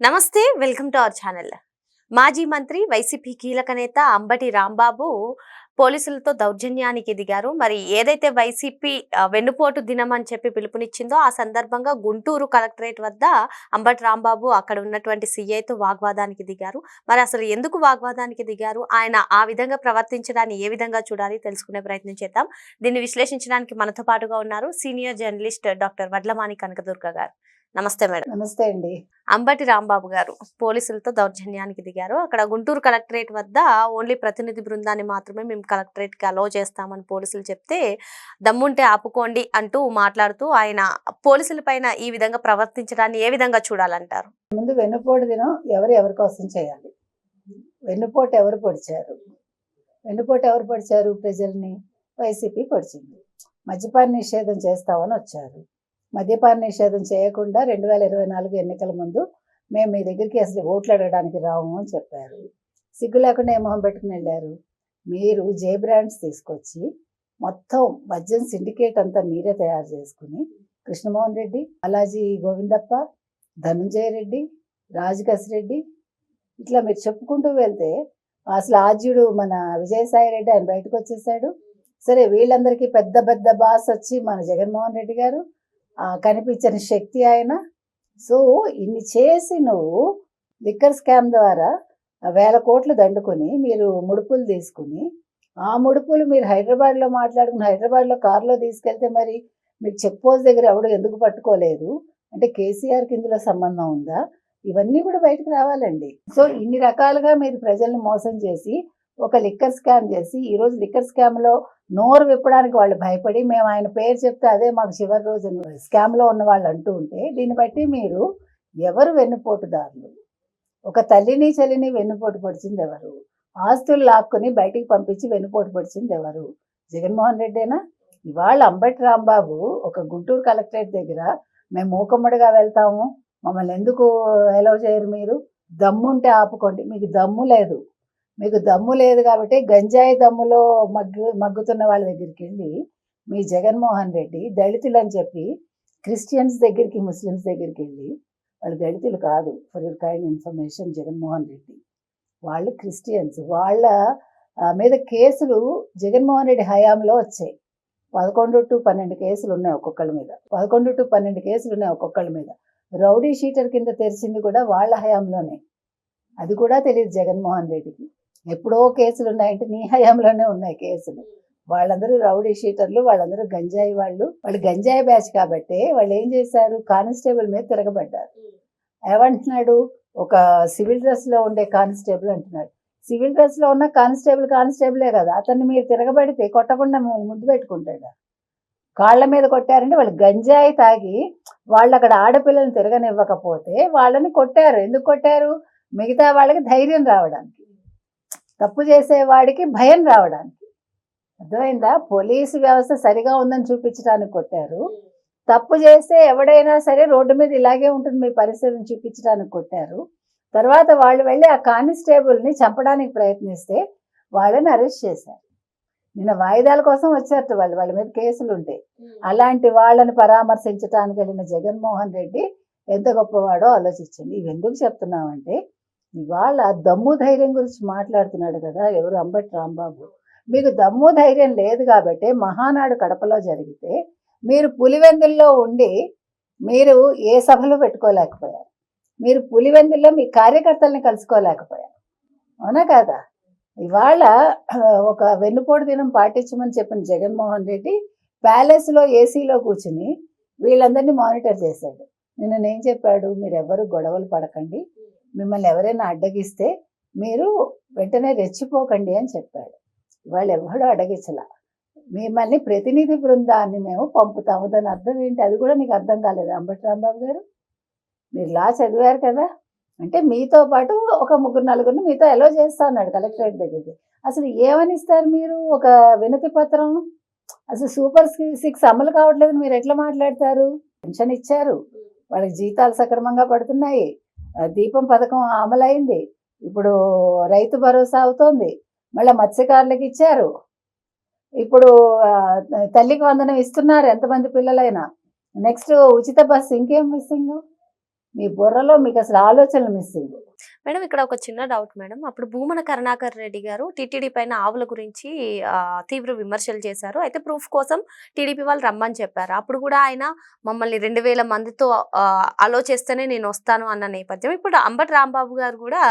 నమస్తే welcome to our channel. మాజీ మంత్రి వైసీపీ కీలక నేత అంబటి రాంబాబు పోలీసులతో దౌర్జన్యానికి దిగారు మరి ఏదైతే వైసీపీ వెన్నుపోటు దినం అని చెప్పి పిలుపునిచ్చిందో ఆ సందర్భంగా గుంటూరు కలెక్టరేట్ వద్ద అంబటి రాంబాబు అక్కడ ఉన్నటువంటి సీఐతో వాగ్వాదానికి దిగారు. మరి అసలు ఎందుకు వాగ్వాదానికి దిగారు? ఆయన ఆ విధంగా ప్రవర్తించడాన్ని ఏ విధంగా చూడాలి? తెలుసుకునే ప్రయత్నం చేద్దాం. దీన్ని విశ్లేషించడానికి మనతో పాటుగా ఉన్నారు senior journalist doctor Vadlamani Kanakadurga గారు. నమస్తే మేడం. నమస్తే అండి. అంబటి రాంబాబు గారు పోలీసులతో దౌర్జన్యానికి దిగారు. అక్కడ గుంటూరు కలెక్టరేట్ వద్ద ఓన్లీ ప్రతినిధి బృందాన్ని మాత్రమే మేము కలెక్టరేట్కి అలో చేస్తామని పోలీసులు చెప్తే దమ్ముంటే ఆపుకోండి అంటూ మాట్లాడుతూ ఆయన పోలీసుల పైన ఈ విధంగా ప్రవర్తించడాన్ని ఏ విధంగా చూడాలంటారు? ముందు వెన్నుపోటు దినం ఎవరు ఎవరి కోసం చేయాలి? వెన్నుపోటు ఎవరు పొడిచారు? వెన్నుపోటు ఎవరు పొడిచారు? ప్రజల్ని? వైసీపీ పొడిచింది. మద్యపాన నిషేధం చేస్తామని వచ్చారు. మద్యపాన నిషేధం చేయకుండా రెండు వేల ఇరవై నాలుగు ఎన్నికల ముందు మేము మీ దగ్గరికి అసలు ఓట్లు అడగడానికి రాము అని చెప్పారు. సిగ్గు లేకుండా ఏ మొహం పెట్టుకుని వెళ్ళారు? మీరు జే బ్రాండ్స్ తీసుకొచ్చి మొత్తం మద్యం సిండికేట్ అంతా మీరే తయారు చేసుకుని కృష్ణమోహన్ రెడ్డి అలాజీ గోవిందప్ప ధనంజయ రెడ్డి రెడ్డి ఇట్లా మీరు చెప్పుకుంటూ వెళ్తే అసలు ఆద్యుడు మన విజయసాయి రెడ్డి ఆయన బయటకు వచ్చేసాడు. సరే వీళ్ళందరికీ పెద్ద పెద్ద బాస్ వచ్చి మన జగన్మోహన్ రెడ్డి గారు కనిపించని శక్తి ఆయన. సో ఇన్ని చేసి నువ్వు లిక్కర్ స్కామ్ ద్వారా వేల కోట్లు దండుకొని మీరు ముడుపులు తీసుకుని ఆ ముడుపులు మీరు హైదరాబాద్లో మాట్లాడుకుని హైదరాబాద్లో కారులో తీసుకెళ్తే మరి మీకు చెక్ పోస్ట్ దగ్గర ఎవడు ఎందుకు పట్టుకోలేదు? అంటే కేసీఆర్కి ఇందులో సంబంధం ఉందా? ఇవన్నీ కూడా బయటకు రావాలండి. సో ఇన్ని రకాలుగా మీరు ప్రజల్ని మోసం చేసి ఒక లిక్కర్ స్కామ్ చేసి ఈరోజు లిక్కర్ స్కామ్లో నోరు విప్పడానికి వాళ్ళు భయపడి మేము ఆయన పేరు చెప్తే అదే మాకు చివరి రోజు స్కామ్లో ఉన్న వాళ్ళు అంటూ ఉంటే దీన్ని బట్టి మీరు ఎవరు వెన్నుపోటుదారులు? ఒక తల్లిని చెల్లిని వెన్నుపోటు పొడిచింది ఎవరు? ఆస్తులు లాక్కుని బయటికి పంపించి వెన్నుపోటు పొడిచింది ఎవరు? జగన్మోహన్ రెడ్డేనా? ఇవాళ అంబటి రాంబాబు ఒక గుంటూరు కలెక్టరేట్ దగ్గర మేము మూకమ్మడిగా వెళ్తాము మమ్మల్ని ఎందుకు ఎలవ్ చేయరు మీరు? దమ్ముంటే ఆపుకోండి మీకు దమ్ము లేదు. మీకు దమ్ము లేదు కాబట్టి గంజాయి దమ్ములో మగ్గు మగ్గుతున్న వాళ్ళ దగ్గరికి వెళ్ళి మీ జగన్మోహన్ రెడ్డి దళితులు అని చెప్పి క్రిస్టియన్స్ దగ్గరికి ముస్లిమ్స్ దగ్గరికి వెళ్ళి వాళ్ళు దళితులు కాదు. For your kind information Jaganmohan Reddy. వాళ్ళు క్రిస్టియన్స్. వాళ్ళ మీద కేసులు జగన్మోహన్ రెడ్డి హయాంలో వచ్చాయి. పదకొండు టు పన్నెండు కేసులు ఉన్నాయి ఒక్కొక్కళ్ళ మీద. పదకొండు టు పన్నెండు కేసులు ఉన్నాయి ఒక్కొక్కళ్ళ మీద. రౌడీ షీటర్ కింద తెరిచింది కూడా వాళ్ళ హయాంలోనే. అది కూడా తెలియదు జగన్మోహన్ రెడ్డికి. ఎప్పుడో కేసులు ఉన్నాయంటే నీ హయాంలోనే ఉన్నాయి కేసులు. వాళ్ళందరూ రౌడీ షీటర్లు వాళ్ళందరూ గంజాయి వాళ్ళు. వాళ్ళు గంజాయి బ్యాచ్ కాబట్టి వాళ్ళు ఏం చేశారు? కానిస్టేబుల్ మీద తిరగబడ్డారు. ఏమంటున్నాడు? ఒక సివిల్ డ్రెస్లో ఉండే కానిస్టేబుల్ అంటున్నాడు. సివిల్ డ్రెస్లో ఉన్న కానిస్టేబుల్ కానిస్టేబులే కదా. అతన్ని మీరు తిరగబడితే కొట్టకుండా మిమ్మల్ని ముద్దు పెట్టుకుంటాడు? కాళ్ళ మీద కొట్టారంటే వాళ్ళు గంజాయి తాగి వాళ్ళు అక్కడ ఆడపిల్లల్ని తిరగనివ్వకపోతే వాళ్ళని కొట్టారు. ఎందుకు కొట్టారు? మిగతా వాళ్ళకి ధైర్యం రావడానికి. తప్పు చేసేవాడికి భయం రావడానికి. అర్థమైందా? పోలీసు వ్యవస్థ సరిగా ఉందని చూపించడానికి కొట్టారు. తప్పు చేస్తే ఎవడైనా సరే రోడ్డు మీద ఇలాగే ఉంటుంది మీ పరిస్థితిని చూపించడానికి కొట్టారు. తర్వాత వాళ్ళు వెళ్ళి ఆ కానిస్టేబుల్ని చంపడానికి ప్రయత్నిస్తే వాళ్ళని అరెస్ట్ చేశారు. నిన్న వాయిదాల కోసం వచ్చారట వాళ్ళు వాళ్ళ మీద కేసులు ఉంటాయి అలాంటి వాళ్ళని పరామర్శించడానికి వెళ్ళిన జగన్మోహన్ రెడ్డి ఎంత గొప్పవాడో ఆలోచించండి. ఇవి ఎందుకు చెప్తున్నామంటే ఇవాళ దమ్ము ధైర్యం గురించి మాట్లాడుతున్నాడు కదా ఎవరు? అంబటి రాంబాబు. మీకు దమ్ము ధైర్యం లేదు కాబట్టి మహానాడు కడపలో జరిగితే మీరు పులివెందుల్లో ఉండి మీరు ఏ సభలు పెట్టుకోలేకపోయారు. మీరు పులివెందుల్లో మీ కార్యకర్తల్ని కలుసుకోలేకపోయారు. అవునా కదా? ఇవాళ ఒక వెన్నుపోటు దినం పాటించమని చెప్పిన జగన్మోహన్ రెడ్డి ప్యాలెస్లో ఏసీలో కూర్చుని వీళ్ళందరినీ మానిటర్ చేశాడు. నిన్న నేను చెప్పాడు? మీరు ఎవరు గొడవలు పడకండి. మిమ్మల్ని ఎవరైనా అడ్డగిస్తే మీరు వెంటనే రెచ్చిపోకండి అని చెప్పాడు. వాళ్ళు ఎవడూ అడగించలా మిమ్మల్ని ప్రతినిధి బృందాన్ని మేము పంపుతాము. దాని అర్థం ఏంటి? అది కూడా నీకు అర్థం కాలేదు అంబటి రాంబాబు గారు? మీరు లా చదివారు కదా. అంటే మీతో పాటు ఒక ముగ్గురు నలుగురిని మీతో ఎలో చేస్తా అన్నాడు కలెక్టరేట్ దగ్గరికి. అసలు ఏమని ఇస్తారు మీరు? ఒక వినతి పత్రం? అసలు సూపర్ సిక్స్ అమలు కావట్లేదు. మీరు ఎట్లా మాట్లాడతారు? పెన్షన్ ఇచ్చారు. వాళ్ళకి జీతాలు సక్రమంగా పడుతున్నాయి. దీపం పథకం అమలైంది. ఇప్పుడు రైతు భరోసా అవుతోంది. మళ్ళీ మత్స్యకారులకు ఇచ్చారు. ఇప్పుడు తల్లికి వందనం ఇస్తున్నారు ఎంతమంది పిల్లలైనా. నెక్స్ట్ ఉచిత బస్సు ఇంకేం మిస్సింగ్? మీ బుర్రలో మీకు అసలు ఆలోచనలు మిస్సింగ్ మేడం ఇక్కడ ఒక చిన్న డౌట్ మేడం. అప్పుడు భూమన కరుణాకర్ రెడ్డి గారు టీటీడీ పైన ఆవుల గురించి తీవ్ర విమర్శలు చేశారు. అయితే ప్రూఫ్ కోసం టీడీపీ వాళ్ళు రమ్మని చెప్పారు. అప్పుడు కూడా ఆయన మమ్మల్ని రెండు వేల మందితో అలో చేస్తేనే నేను వస్తాను అన్న నేపథ్యం. ఇప్పుడు అంబటి రాంబాబు గారు కూడా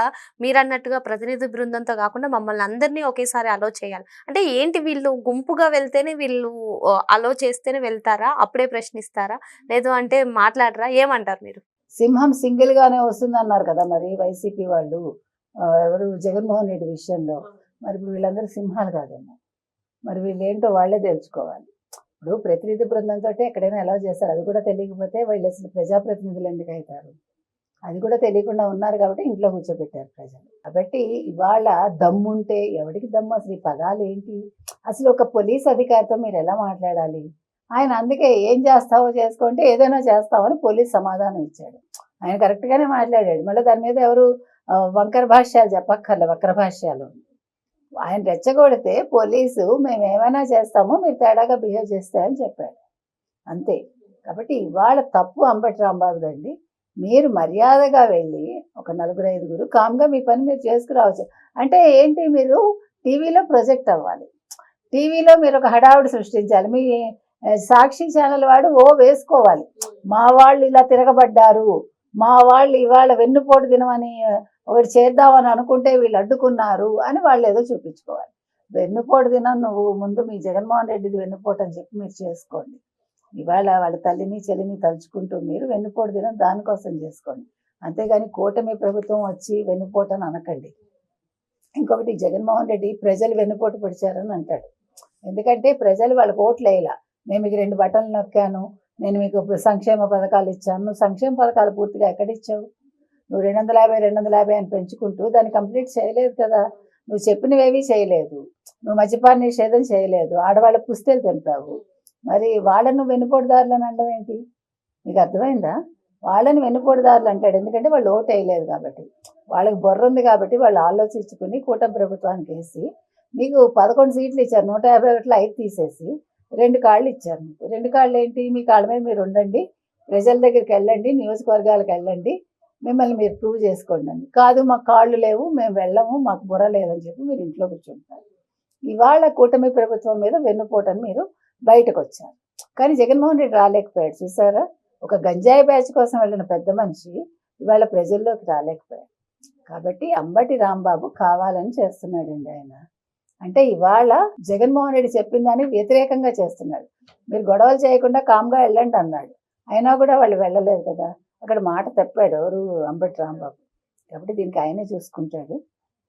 మీరన్నట్టుగా ప్రతినిధి బృందంతో కాకుండా మమ్మల్ని అందరినీ ఒకేసారి అలో చేయాలి. అంటే ఏంటి వీళ్ళు గుంపుగా వెళ్తేనే వీళ్ళు అలో చేస్తేనే వెళ్తారా? అప్పుడే ప్రశ్నిస్తారా? లేదు అంటే మాట్లాడరా? ఏమంటారు మీరు? సింహం సింగిల్గానే వస్తుందన్నారు వస్తుంది అన్నారు కదా మరి వైసీపీ వాళ్ళు. ఎవరు? జగన్మోహన్ రెడ్డి విషయంలో. మరి వీళ్ళందరూ సింహాలు కాదేమో. మరి వీళ్ళు ఏంటో వాళ్ళే తెలుసుకోవాలి. ఇప్పుడు ప్రతినిధి బృందంతో ఎక్కడైనా ఎలా చేస్తారు. అది కూడా తెలియకపోతే వీళ్ళు అసలు ప్రజాప్రతినిధులు ఎందుకు అవుతారు? అది కూడా తెలియకుండా ఉన్నారు కాబట్టి ఇంట్లో కూర్చోబెట్టారు ప్రజలు. కాబట్టి ఇవాళ దమ్ముంటే ఎవరికి దమ్ము? అసలు ఈ పదాలు ఏంటి? అసలు ఒక పోలీస్ అధికారితో మీరు ఎలా మాట్లాడాలి? ఆయన అందుకే ఏం చేస్తావో చేసుకుంటే ఏదైనా చేస్తామని పోలీస్ సమాధానం ఇచ్చాడు. ఆయన కరెక్ట్గానే మాట్లాడాడు. మళ్ళీ దాని మీద ఎవరు వంకర భాష్యాలు చెప్పక్కర్లే వక్ర భాష్యాలు. ఆయన రెచ్చగొడితే పోలీసు మేము ఏమైనా చేస్తామో మీరు తేడాగా బిహేవ్ చేస్తాయని చెప్పాడు. అంతే. కాబట్టి ఇవాళ తప్పు అంబటి రాంబాబుదండి మీరు మర్యాదగా వెళ్ళి ఒక నలుగురు ఐదుగురు కామ్గా మీ పని మీరు చేసుకురావచ్చు. అంటే ఏంటి మీరు? టీవీలో ప్రొజెక్ట్ అవ్వాలి. టీవీలో మీరు ఒక హడావుడి సృష్టించాలి. మీ సాక్షి ఛానల్ వాడు ఓ వేసుకోవాలి. మా వాళ్ళు ఇలా తిరగబడ్డారు. మా వాళ్ళు ఇవాళ వెన్నుపోటు దినమని ఒకటి చేద్దామని అనుకుంటే వీళ్ళు అడ్డుకున్నారు అని వాళ్ళు ఏదో చూపించుకోవాలి. వెన్నుపోటు దినం నువ్వు ముందు మీ జగన్మోహన్ రెడ్డిది వెన్నుపోటు అని చెప్పి మీరు చేసుకోండి. ఇవాళ వాళ్ళ తల్లిని చెల్లిని తలుచుకుంటూ మీరు వెన్నుపోటు దినం దానికోసం చేసుకోండి. అంతేగాని కూటమి ప్రభుత్వం వచ్చి వెన్నుపోటు అని అనకండి. ఇంకొకటి జగన్మోహన్ రెడ్డి ప్రజలు వెన్నుపోటు పొడిచారని అంటాడు. ఎందుకంటే ప్రజలు వాళ్ళకి ఓట్లు వేయాల. నేను మీకు రెండు బటన్లు నొక్కాను నేను మీకు సంక్షేమ పథకాలు ఇచ్చాను. నువ్వు సంక్షేమ పథకాలు పూర్తిగా ఎక్కడ ఇచ్చావు? నువ్వు రెండు వందల యాభై రెండు వందల యాభై అని పెంచుకుంటూ దాన్ని కంప్లీట్ చేయలేదు కదా. నువ్వు చెప్పినవేవి చేయలేదు. నువ్వు మద్యపాన నిషేధం చేయలేదు. ఆడవాళ్ళ పుస్తలు తెంపావు. మరి వాళ్ళను వెన్నుపోటుదారులను అనడం ఏంటి? నీకు అర్థమైందా? వాళ్ళని వెన్నుపోటుదారులు అంటాడు. ఎందుకంటే వాళ్ళు ఓటు వేయలేదు కాబట్టి. వాళ్ళకి బొర్ర ఉంది కాబట్టి వాళ్ళు ఆలోచించుకుని కూటమి ప్రభుత్వానికి వేసి నీకు పదకొండు సీట్లు ఇచ్చారు. నూట యాభై ఒకటిలో ఐదు తీసేసి రెండు కాళ్ళు ఇచ్చారు మీకు. రెండు కాళ్ళు ఏంటి? మీ కాళ్ళ మీద మీరు ఉండండి. ప్రజల దగ్గరికి వెళ్ళండి. నియోజకవర్గాలకు వెళ్ళండి. మిమ్మల్ని మీరు ప్రూవ్ చేసుకోండి అని. కాదు మాకు కాళ్ళు లేవు మేము వెళ్ళము మాకు బుర్ర లేదని చెప్పి మీరు ఇంట్లో కూర్చుంటారు. ఇవాళ కూటమి ప్రభుత్వం మీద వెన్నుపోటని మీరు బయటకు వచ్చారు. కానీ జగన్మోహన్ రెడ్డి రాలేకపోయాడు చూసారా? ఒక గంజాయి బ్యాచ్ కోసం వెళ్ళిన పెద్ద మనిషి ఇవాళ ప్రజల్లోకి రాలేకపోయాడు. కాబట్టి అంబటి రాంబాబు కావాలని చేస్తున్నాడండి ఆయన. అంటే ఇవాళ జగన్మోహన్ రెడ్డి చెప్పిన దానికి వ్యతిరేకంగా చేస్తున్నాడు. మీరు గొడవలు చేయకుండా కామ్గా వెళ్ళండి అన్నాడు. అయినా కూడా వాళ్ళు వెళ్ళలేదు కదా. అక్కడ మాట తప్పాడు ఎవరు? అంబటి రాంబాబు. కాబట్టి దీనికి ఆయనే చూసుకుంటాడు.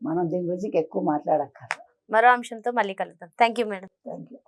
మనం దీని గురించి ఎక్కువ మాట్లాడక్కర్లేదు మరో అంశంతో మళ్ళీ కలుద్దాం. Thank you madam. Thank you